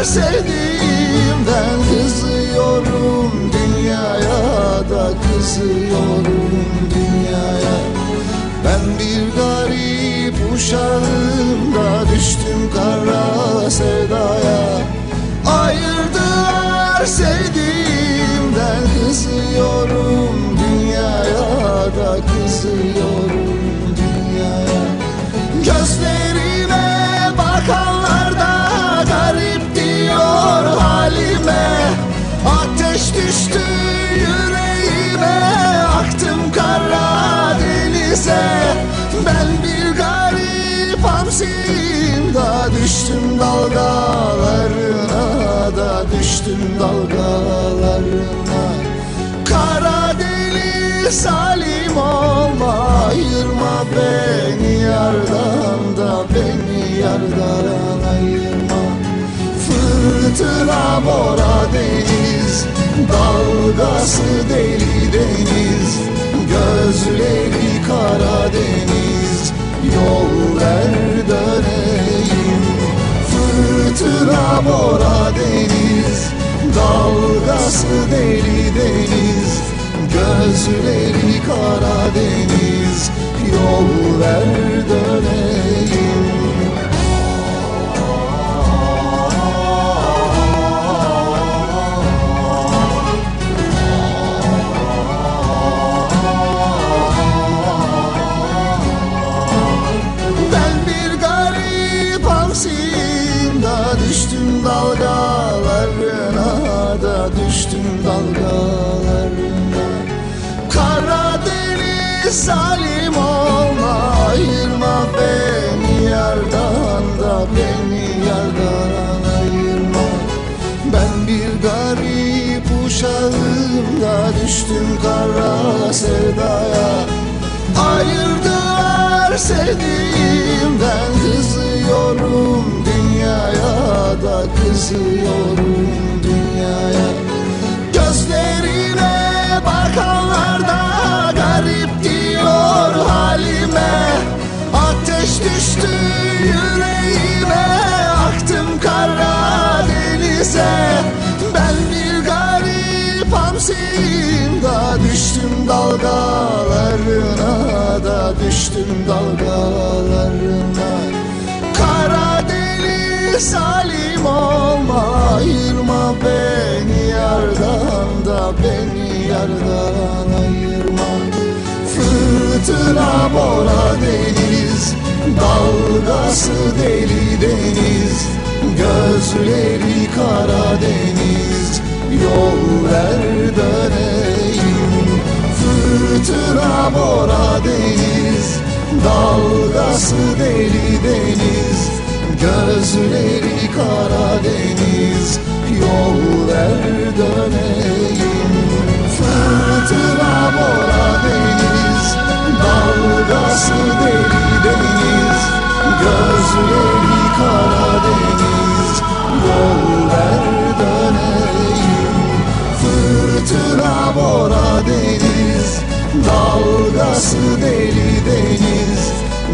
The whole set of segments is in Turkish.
Ayırdılar sevdiğimden kızıyorum dünyaya da kızıyorum dünyaya. Ben bir garip uşağım da düştüm kara sevdaya. Ayırdılar sevdiğimden kızıyorum dünyaya da kızıyorum dünyaya. Gözlerime bakanlar Ben bir garip hamsiyim da düştüm dalgalarına da düştüm dalgalarına. Karadeniz salim olma Ayırma beni yardan da Beni yardan ayırma. Fırtına bora deniz Dalgası deli deniz. Gözleri Karadeniz Yol ver döneyim. Fırtına bora deniz Dalgası deli deniz. Gözleri Karadeniz Yol ver düştüm dalgalarına. Karadeniz zalim olma ayırma beni yardan da beni yardan ayırma. Ben bir garip uşağım da düştüm kara sevdaya. Ayırdılar sevdiğimden kızıyorum dünyaya da kızıyorum da düştüm dalgalarına da düştüm dalgalarına. Karadeniz salim olma ayırma beni yardan da beni yardan ayırma. Fırtına bora deniz Dalgası deli deniz. Gözleri Karadeniz Yol ver döneyim Fırtına bora deniz Dalgası deli deniz. Gözleri Karadeniz Dalgası deli deniz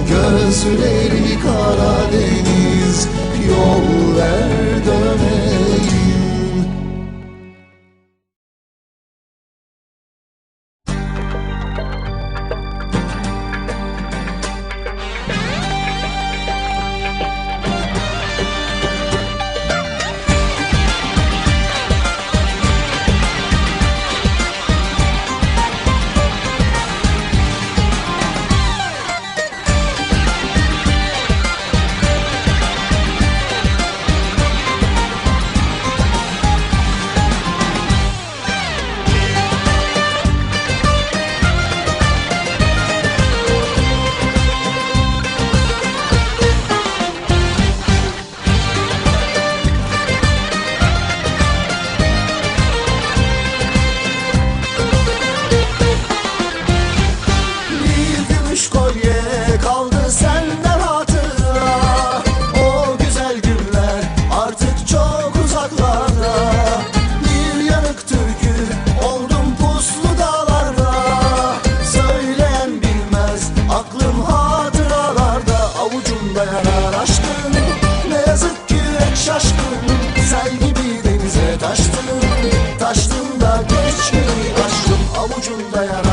Gözleri Karadeniz Yol ver döneyim prayer.